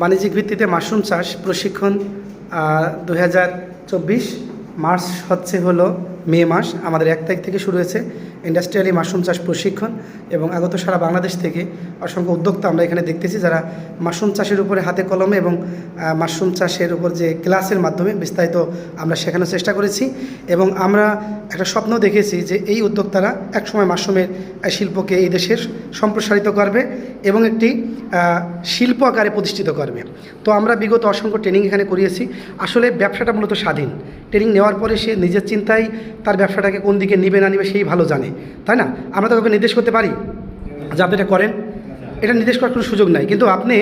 বাণিজ্যিক ভিত্তিতে মাশরুম চাষ প্রশিক্ষণ দু হাজার চব্বিশ মার্চ হচ্ছে হলো মে মাস, আমাদের এক তারিখ থেকে শুরু হয়েছে। ইন্ডাস্ট্রিয়ালি মাশরুম চাষ প্রশিক্ষণ এবং আগত সারা বাংলাদেশ থেকে অসংখ্য উদ্যোক্তা আমরা এখানে দেখতেছি যারা মাশরুম চাষের উপরে হাতে কলমে এবং মাশরুম চাষের উপর যে ক্লাসের মাধ্যমে বিস্তারিত আমরা শেখানোর চেষ্টা করেছি এবং আমরা একটা স্বপ্ন দেখেছি যে এই উদ্যোক্তারা একসময় মাশরুমের শিল্পকে এই দেশের সম্প্রসারিত করবে এবং একটি শিল্প আকারে প্রতিষ্ঠিত করবে। তো আমরা বিগত অসংখ্য ট্রেনিং এখানে করিয়েছি। আসলে ব্যবসাটা মূলত স্বাধীন। ট্রেনিং নেওয়ার পরে সে নিজের চিন্তায় তার ব্যবসাটাকে কোন দিকে নিবে না নিবে সেই ভালো জানে। তাই না? আমরা তো নির্দেশ করতে পারি যে আপনি এটা করেন। এটা নির্দেশ করার কোনো সুযোগ নাই। কিন্তু আপনি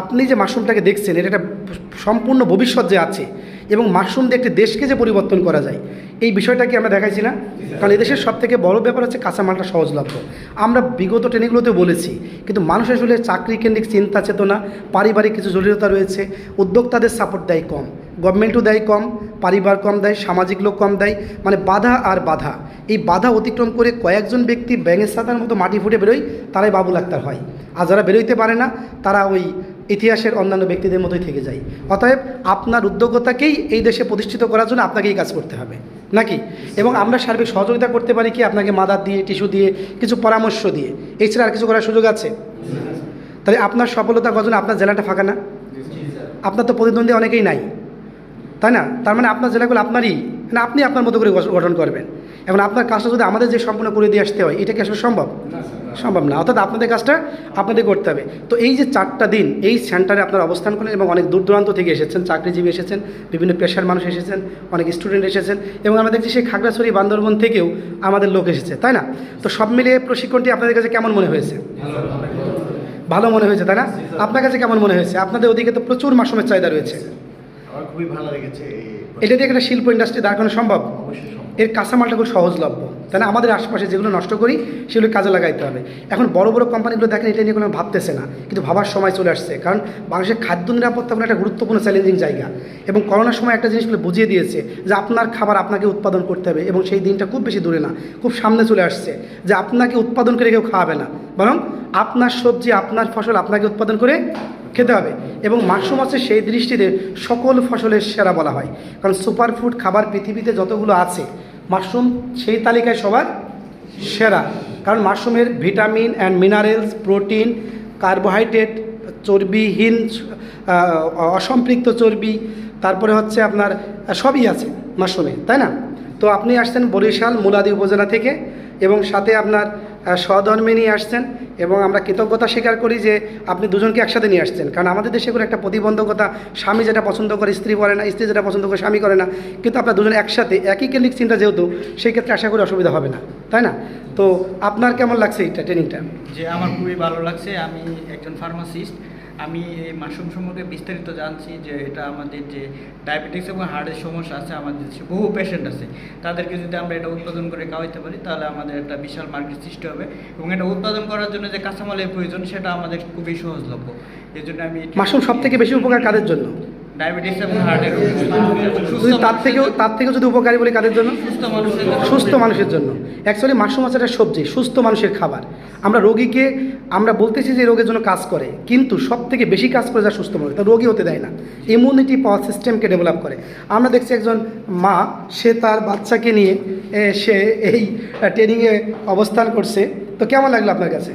আপনি যে মাশরুমটাকে দেখছেন, এটা একটা সম্পূর্ণ ভবিষ্যৎ যে আছে এবং মাশরুম দিয়ে একটি দেশকে যে পরিবর্তন করা যায়, এই বিষয়টাকে আমরা দেখাইছি না কারণ এদেশের সব থেকে বড় ব্যাপার হচ্ছে কাঁচামালটা সহজলভ্য। আমরা বিগত ট্রেনিংগুলোতে বলেছি, কিন্তু মানুষ আসলে চাকরি কেন্দ্রিক চিন্তা, চেতনা, পারিবারিক কিছু জটিলতা রয়েছে, উদ্যোক্তাদের সাপোর্ট দেয় কম। গভর্নমেন্টও দেয় কম, পরিবার কম দেয়, সামাজিক লোক কম দেয় মানে বাধা আর বাধা। এই বাধা অতিক্রম করে কয়েকজন ব্যক্তি ব্যাঙের সাদার মতো মাটি ফুটে বেরোয়, তারাই বাবুল আক্তার হয়। আর যারা বেরোইতে পারে না, তারা ওই ইতিহাসের অন্যান্য ব্যক্তিদের মতোই থেকে যায়। অতএব আপনার উদ্যোগতাকেই এই দেশে প্রতিষ্ঠিত করার জন্য আপনাকেই কাজ করতে হবে, নাকি? এবং আমরা সার্বিক সহযোগিতা করতে পারি কি আপনাকে মাদার দিয়ে, টিস্যু দিয়ে, কিছু পরামর্শ দিয়ে? এছাড়া আর কিছু করার সুযোগ আছে? তাহলে আপনার সফলতা গজনে আপনার জেলাটা ফাঁকা না? আপনার তো প্রতিদ্বন্দ্বী অনেকেই নাই। তাই না? তার মানে আপনার জেলাগুলো আপনারই মানে আপনি আপনার মতো করে গঠন- করবেন। এখন আপনার কাজটা যদি আমাদের যে সম্পূর্ণ করে দিয়ে আসতে হয় এটা কি আসলে সম্ভব? সম্ভব না। অর্থাৎ আপনাদের কাজটা আপনাদের করতে হবে। তো এই যে চারটা দিন এই সেন্টারে আপনার অবস্থান করেন এবং অনেক দূর দূরান্ত থেকে এসেছেন চাকরিজীবী এসেছেন বিভিন্ন পেশার মানুষ এসেছেন অনেক স্টুডেন্ট এসেছেন এবং আমরা দেখছি সেই খাগড়াছড়ি বান্দরবন থেকেও আমাদের লোক এসেছে তাই না? তো সব মিলিয়ে প্রশিক্ষণটি আপনাদের কাছে কেমন মনে হয়েছে? ভালো মনে হয়েছে তাই না? আপনার কাছে কেমন মনে হয়েছে? আপনাদের ওদিকে তো প্রচুর মাশরুমের চাহিদা রয়েছে। আমার খুবই ভালো লেগেছে এটা দিয়ে একটা শিল্প ইন্ডাস্ট্রি দাঁড় করানো সম্ভব? এর কাঁচামালটা খুব সহজলভ্য। না? আমাদের আশপাশে যেগুলো নষ্ট করি সেগুলো কাজে লাগাইতে হবে। এখন বড় বড় কোম্পানিগুলো দেখেন এটা নিয়ে কোনো ভাবতেছে না। কিন্তু ভাবার সময় চলে আসছে। কারণ বাংলাদেশের খাদ্য নিরাপত্তা কোনো একটা গুরুত্বপূর্ণ চ্যালেঞ্জিং জায়গা। এবং করোনার সময় একটা জিনিসগুলো বুঝিয়ে দিয়েছে যে আপনার খাবার আপনাকে উৎপাদন করতে হবে এবং সেই দিনটা খুব বেশি দূরে না। খুব সামনে চলে আসছে যে আপনাকে উৎপাদন করে কেউ খাওয়াবে না। বরং আপনার সবজি, আপনার ফসল আপনাকে উৎপাদন করে খেতে হবে এবং মাশরুম হচ্ছে সেই দৃষ্টিতে সকল ফসলের সেরা বলা হয়। কারণ সুপার ফুড খাবার পৃথিবীতে যতগুলো আছে, মাশরুম সেই তালিকায় সবার সেরা। কারণ মাশরুমের vitamin and minerals protein carbohydrate চর্বিহীন অসম্পৃক্ত চর্বি, তারপরে হচ্ছে আপনার, সবই আছে মাশরুমে, তাই না? তো আপনি আসছেন বরিশাল মুলাদি উপজেলা থেকে এবং সাথে আপনার আহ, সহধর্মী নিয়ে আসছেন এবং আমরা কৃতজ্ঞতা স্বীকার করি যে আপনি দুজনকে একসাথে নিয়ে আসছেন। কারণ আমাদের দেশে করে একটা প্রতিবন্ধকতা স্বামী যেটা পছন্দ করে স্ত্রী করে না স্ত্রী যেটা পছন্দ করে স্বামী করে না কিন্তু আপনার দুজন একসাথে একই কেন্দ্রিক চিন্তা যেহেতু সেই ক্ষেত্রে আশা করি অসুবিধা হবে না। তাই না? তো আপনার কেমন লাগছে এইটা ট্রেনিংটা? যে আমার খুবই ভালো লাগছে। আমি একজন ফার্মাসিস্ট। আমি এই মাশরুম সম্পর্কে বিস্তারিত জানছি যে এটা আমাদের যে ডায়াবেটিস এবং হার্টের সমস্যা আছে, আমাদের দেশে বহু পেশেন্ট আছে। তাদেরকে যদি আমরা এটা উৎপাদন করে খাওয়াইতে পারি, তাহলে আমাদের একটা বিশাল মার্কেট সৃষ্টি হবে এবং এটা উৎপাদন করার জন্য যে কাঁচামালের প্রয়োজন, সেটা আমাদের খুবই সহজলভ্য। এই জন্য আমি মাশরুম সব থেকে বেশি উপকার কাদের জন্য? ডায়াবেটিক্স এবং হার্টের যদি তার থেকেও তার থেকেও যদি উপকারী বলি কাদের জন্য? সুস্থ মানুষের জন্য। সুস্থ মানুষের জন্য। অ্যাকচুয়ালি মাশরুম একটা সবজি সুস্থ মানুষের খাবার। আমরা রোগীকে আমরা বলতেছি যে রোগের জন্য কাজ করে কিন্তু সব থেকে বেশি কাজ করে যা সুস্থ মানুষ তা রোগী হতে দেয় না। ইমিউনিটি পাওয়ার সিস্টেমকে ডেভেলপ করে। আমরা দেখছি একজন মা সে তার বাচ্চাকে নিয়ে সে এই ট্রেনিংয়ে অবস্থান করছে। তো কেমন লাগল আপনার কাছে?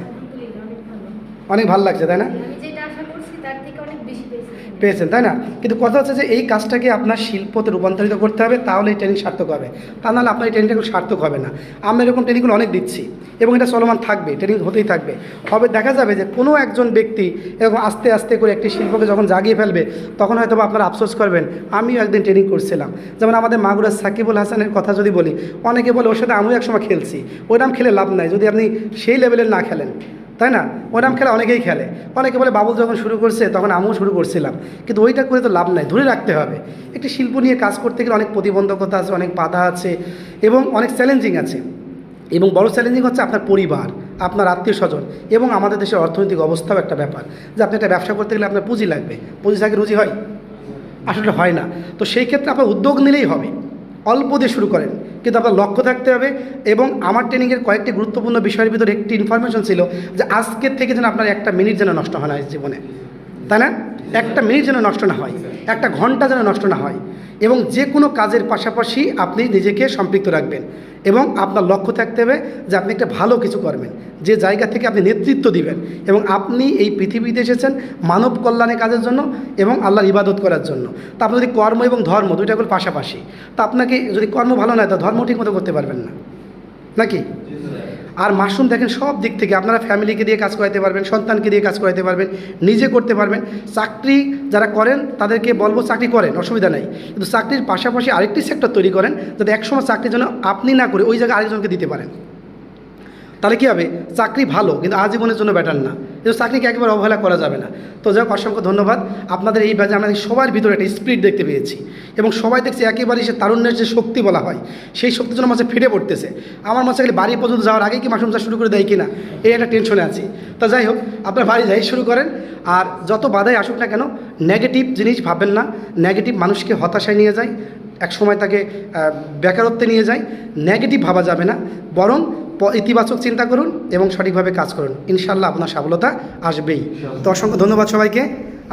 অনেক ভালো লাগছে তাই না আমি যেটা আশা করছি তার থেকে অনেক বেশি পেয়েছি পেয়েছেন, তাই না? কিন্তু কথা হচ্ছে যে এই কাজটাকে আপনার শিল্পতে রূপান্তরিত করতে হবে, তাহলে এই ট্রেনিং সার্থক হবে। তা নাহলে আপনার এই ট্রেনিংটা সার্থক হবে না। আমরা এরকম ট্রেনিংগুলো অনেক দিচ্ছি এবং এটা চলমান থাকবে, ট্রেনিং হতেই থাকবে। হবে, দেখা যাবে যে কোনো একজন ব্যক্তি এরকম আস্তে আস্তে করে একটি শিল্পকে যখন জাগিয়ে ফেলবে, তখন হয়তো আপনারা আফসোস করবেন, আমিও একদিন ট্রেনিং করছিলাম। যেমন আমাদের মাগুরা সাকিবুল হাসানের কথা যদি বলি, অনেকে বলে, ওর সাথে আমিও একসময় খেলছি। ওইরকম খেলে লাভ নাই। যদি আপনি সেই লেভেলের না খেলেন তাই না? ওরম খেলা অনেকেই খেলে। অনেকে বলে, বাবুল যখন শুরু করছে, তখন আমিও শুরু করছিলাম। কিন্তু ওইটা করে তো লাভ নাই, ধরে রাখতে হবে। একটি শিল্প নিয়ে কাজ করতে গেলে অনেক প্রতিবন্ধকতা আছে, অনেক বাধা আছে এবং অনেক চ্যালেঞ্জিং আছে। এবং বড় চ্যালেঞ্জিং হচ্ছে আপনার পরিবার, আপনার আত্মীয় স্বজন এবং আমাদের দেশের অর্থনৈতিক অবস্থাও একটা ব্যাপার। যে আপনি একটা ব্যবসা করতে গেলে আপনার পুঁজি লাগবে। পুঁজি থাকে রুজি হয়? আসলে হয় না। তো সেই ক্ষেত্রে আপনার উদ্যোগ নিলেই হবে। অল্প দিয়ে শুরু করেন। কিন্তু আপনার লক্ষ্য থাকতে হবে এবং আমার ট্রেনিংয়ের কয়েকটি গুরুত্বপূর্ণ বিষয়ের ভিতরে একটি ইনফরমেশন ছিল যে আজকের থেকে যেন আপনার একটা মিনিট যেন নষ্ট হয় না জীবনে। তাই না? একটা মিনিট যেন নষ্ট না হয়, একটা ঘণ্টা যেন নষ্ট না হয় এবং যে কোনো কাজের পাশাপাশি আপনি নিজেকে সম্পৃক্ত রাখবেন এবং আপনার লক্ষ্য থাকতে হবে যে আপনি একটা ভালো কিছু করবেন, যে জায়গা থেকে আপনি নেতৃত্ব দিবেন এবং আপনি এই পৃথিবীতে এসেছেন মানব কল্যাণের কাজের জন্য এবং আল্লাহর ইবাদত করার জন্য। তা আপনি যদি কর্ম এবং ধর্ম দুইটা করে পাশাপাশি, তা আপনাকে যদি কর্ম ভালো না হয়, তো ধর্ম ঠিক মতো করতে পারবেন না। নাকি? আর মাশরুম দেখেন সব দিক থেকে আপনারা ফ্যামিলিকে দিয়ে কাজ করাইতে পারবেন, সন্তানকে দিয়ে কাজ করাইতে পারবেন, নিজে করতে পারবেন। চাকরি যারা করেন, তাদেরকে বলব চাকরি করেন, অসুবিধা নেই। কিন্তু চাকরির পাশাপাশি আরেকটি সেক্টর তৈরি করেন, যাতে একসময় চাকরির জন্য আপনি না করে ওই জায়গায় আরেকজনকে দিতে পারেন। তাহলে কী হবে? চাকরি ভালো, কিন্তু আজীবনের জন্য ব্যাটার না। কিন্তু চাকরিকে একেবারে অবহেলা করা যাবে না। তো যাই হোক, অসংখ্য ধন্যবাদ। আপনাদের এই ব্যাচে আমরা সবার ভিতরে একটা স্পিরিট দেখতে পেয়েছি এবং সবাই দেখছি একেবারেই সে তারুণ্যের যে শক্তি বলা হয়, সেই শক্তির জন্য মাঝে ফেটে পড়তেছে। আমার মাঝে খালি বাড়ি পর্যন্ত যাওয়ার আগে কি মাশরুম চাষ শুরু করে দেয় কিনা, এই একটা টেনশনে আছি। তো যাই হোক, আপনার বাড়ি যাই শুরু করেন। আর যত বাধাই আসুক না কেন নেগেটিভ জিনিস ভাববেন না নেগেটিভ মানুষকে হতাশায় নিয়ে যায় এক সময় তাকে বেকারত্বে নিয়ে যায় নেগেটিভ ভাবা যাবে না বরং ইতিবাচক চিন্তা করুন এবং সঠিকভাবে কাজ করুন। ইনশাল্লাহ আপনার সফলতা আসবেই। তো অসংখ্য ধন্যবাদ সবাইকে।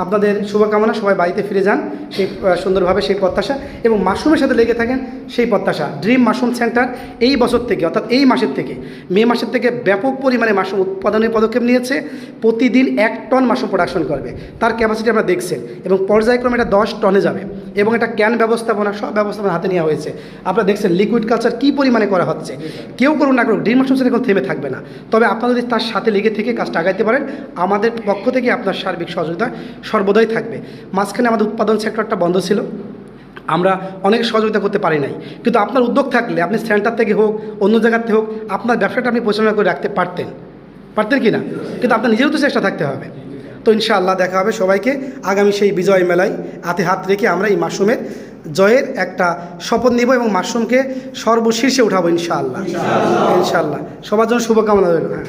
আপনাদের শুভকামনা সবাই বাড়িতে ফিরে যান সেই সুন্দরভাবে সেই প্রত্যাশা এবং মাশরুমের সাথে লেগে থাকেন সেই প্রত্যাশা। ড্রিম মাশরুম সেন্টার এই বছর থেকে অর্থাৎ এই মাসের থেকে মে মাসের থেকে ব্যাপক পরিমাণে মাশরুম উৎপাদনের পদক্ষেপ নিয়েছে। প্রতিদিন এক টন মাশরুম প্রোডাকশন করবে। তার ক্যাপাসিটি আমরা দেখছেন এবং পর্যায়ক্রমে এটা দশ টনে যাবে। এবং এটা ক্যান ব্যবস্থাপনা, সব ব্যবস্থাপনা হাতে নেওয়া হয়েছে। আপনারা দেখছেন লিকুইড কালচার কী পরিমাণে করা হচ্ছে? কেউ করুন না করুন ড্রিম মাশরুম সেন্টার এখন থেমে থাকবে না। তবে আপনারা যদি তার সাথে লেগে থেকে কাজটা আগাইতে পারেন, আমাদের পক্ষ থেকে আপনার সার্বিক সহযোগিতা সর্বদাই থাকবে। মাঝখানে আমাদের উৎপাদন সেক্টরটা বন্ধ ছিল। আমরা অনেক সহযোগিতা করতে পারি নাই। কিন্তু আপনার উদ্যোগ থাকলে, আপনি সেন্টার থেকে হোক, অন্য জায়গার থেকে হোক, আপনার ব্যবসাটা আপনি পরিচালনা করে রাখতে পারতেন। পারতেন কি না? কিন্তু আপনার নিজেরও তো চেষ্টা থাকতে হবে। তো ইনশাআল্লাহ দেখা হবে সবাইকে আগামী সেই বিজয় মেলায়। হাতে হাত রেখে আমরা এই মাশরুমের জয়ের একটা শপথ নিব এবং মাশরুমকে সর্বশীর্ষে উঠাবো ইনশাআল্লাহ। ইনশাআল্লাহ। সবার জন্য শুভকামনা রইল। হ্যাঁ।